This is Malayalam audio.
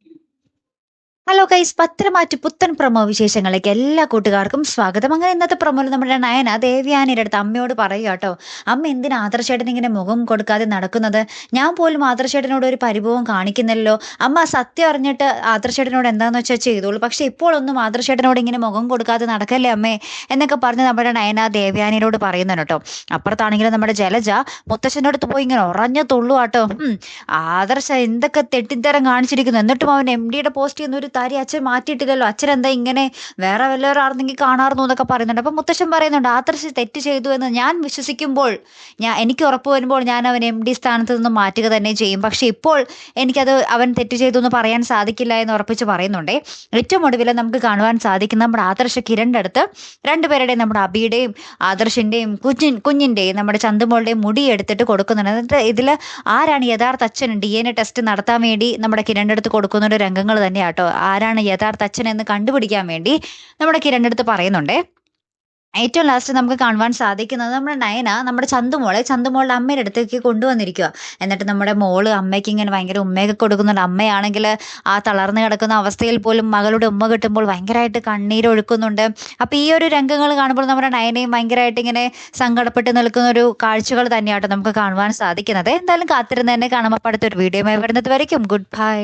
Thank you. ഹലോ ഗൈസ് പത്രമാറ്റ് പുത്തൻ പ്രമോ വിശേഷങ്ങളിലേക്ക് എല്ലാ കൂട്ടുകാർക്കും സ്വാഗതം. അങ്ങനെ ഇന്നത്തെ പ്രമോയിൽ നമ്മുടെ നയന ദേവ്യാനിയുടെ അടുത്ത് അമ്മയോട് പറയുക കേട്ടോ. അമ്മ എന്തിനാ ആദർശേട്ടൻ ഇങ്ങനെ മുഖം കൊടുക്കാതെ നടക്കുന്നത്? ഞാൻ പോലും ആദർശേട്ടനോട് ഒരു പരിഭവം കാണിക്കുന്നല്ലോ അമ്മ സത്യം അറിഞ്ഞിട്ട് ആദർശേട്ടനോട് എന്താന്ന് വെച്ചാൽ ചെയ്തോളൂ. പക്ഷെ ഇപ്പോഴൊന്നും ആദർശേട്ടനോട് ഇങ്ങനെ മുഖം കൊടുക്കാതെ നടക്കല്ലേ അമ്മേ? എന്നൊക്കെ പറഞ്ഞ് നമ്മുടെ നയന ദേവ്യാനിയോട് പറയുന്നുണ്ട് കേട്ടോ. അപ്പുറത്താണെങ്കിലും നമ്മുടെ ജലജ മുത്തശ്ശനോട് അടുത്ത് പോയി ഇങ്ങനെ ഉറഞ്ഞു തുള്ളു കേട്ടോ. ആദർശ എന്തൊക്കെ തെറ്റിത്തരം കാണിച്ചിരിക്കുന്നു. എന്നിട്ടും അവൻ എം ഡിയുടെ പോസ്റ്റ് ചെയ്യുന്ന ഒരു തരി അച്ഛൻ മാറ്റിയിട്ടില്ലല്ലോ. അച്ഛൻ എന്താ ഇങ്ങനെ വേറെ വല്ലവരാണെന്നെങ്കിൽ കാണാറുന്നു എന്നൊക്കെ പറയുന്നുണ്ട്. അപ്പം മുത്തശ്ശൻ പറയുന്നുണ്ട് ആദർശ് തെറ്റ് ചെയ്തു എന്ന് ഞാൻ വിശ്വസിക്കുമ്പോൾ ഞാൻ എനിക്ക് ഉറപ്പ് വരുമ്പോൾ ഞാൻ അവൻ എം ഡി സ്ഥാനത്ത് നിന്ന് മാറ്റുക തന്നെ ചെയ്യും. പക്ഷെ ഇപ്പോൾ എനിക്കത് അവൻ തെറ്റ് ചെയ്തു എന്ന് പറയാൻ സാധിക്കില്ല എന്ന് ഉറപ്പിച്ച് പറയുന്നുണ്ടേ. ഏറ്റവും ഒടുവിൽ നമുക്ക് കാണുവാൻ സാധിക്കുന്ന നമ്മുടെ ആദർശ കിരണിന്റെ അടുത്ത് രണ്ടുപേരുടെയും നമ്മുടെ അബിയുടെയും ആദർശിന്റെയും കുഞ്ഞിൻ കുഞ്ഞിന്റെയും നമ്മുടെ ചന്തുമോളുടെയും മുടി എടുത്തിട്ട് കൊടുക്കുന്നുണ്ട്. എന്നിട്ട് ഇതിൽ ആരാണ് യഥാർത്ഥ അച്ഛൻ ഡി എൻ എ ടെസ്റ്റ് നടത്താൻ വേണ്ടി നമ്മുടെ കിരണിന്റെ അടുത്ത് കൊടുക്കുന്ന ഒരു രംഗങ്ങൾ തന്നെയാട്ടോ. ആരാണ് യഥാർത്ഥ അച്ഛൻ എന്ന് കണ്ടുപിടിക്കാൻ വേണ്ടി നമ്മുടെ കിരണിന്റെ അടുത്ത് പറയുന്നുണ്ടേ. ഏറ്റവും ലാസ്റ്റ് നമുക്ക് കാണുവാൻ സാധിക്കുന്നത് നമ്മുടെ നയന നമ്മുടെ ചന്തുമോളെ ചന്തുമോളുടെ അമ്മയുടെ അടുത്തേക്ക് കൊണ്ടുവന്നിരിക്കുക എന്നിട്ട് നമ്മുടെ മോൾ അമ്മയ്ക്ക് ഇങ്ങനെ ഭയങ്കര ഉമ്മയൊക്കെ കൊടുക്കുന്നുണ്ട്. അമ്മയാണെങ്കിൽ ആ തളർന്നു കിടക്കുന്ന അവസ്ഥയിൽ പോലും മകളുടെ ഉമ്മ കിട്ടുമ്പോൾ ഭയങ്കരമായിട്ട് കണ്ണീരൊഴുക്കുന്നുണ്ട് അപ്പോൾ ഈ ഒരു രംഗങ്ങൾ കാണുമ്പോൾ നമ്മുടെ നയനയും ഭയങ്കരമായിട്ട് ഇങ്ങനെ സങ്കടപ്പെട്ട് നിൽക്കുന്ന ഒരു കാഴ്ചകൾ തന്നെയാട്ടോ നമുക്ക് കാണുവാൻ സാധിക്കുന്നത്. എന്തായാലും കാത്തിരുന്ന് തന്നെ കാണുമ്പോൾ അടുത്തൊരു വീഡിയോ വരുന്നത് വരയ്ക്കും. Good bye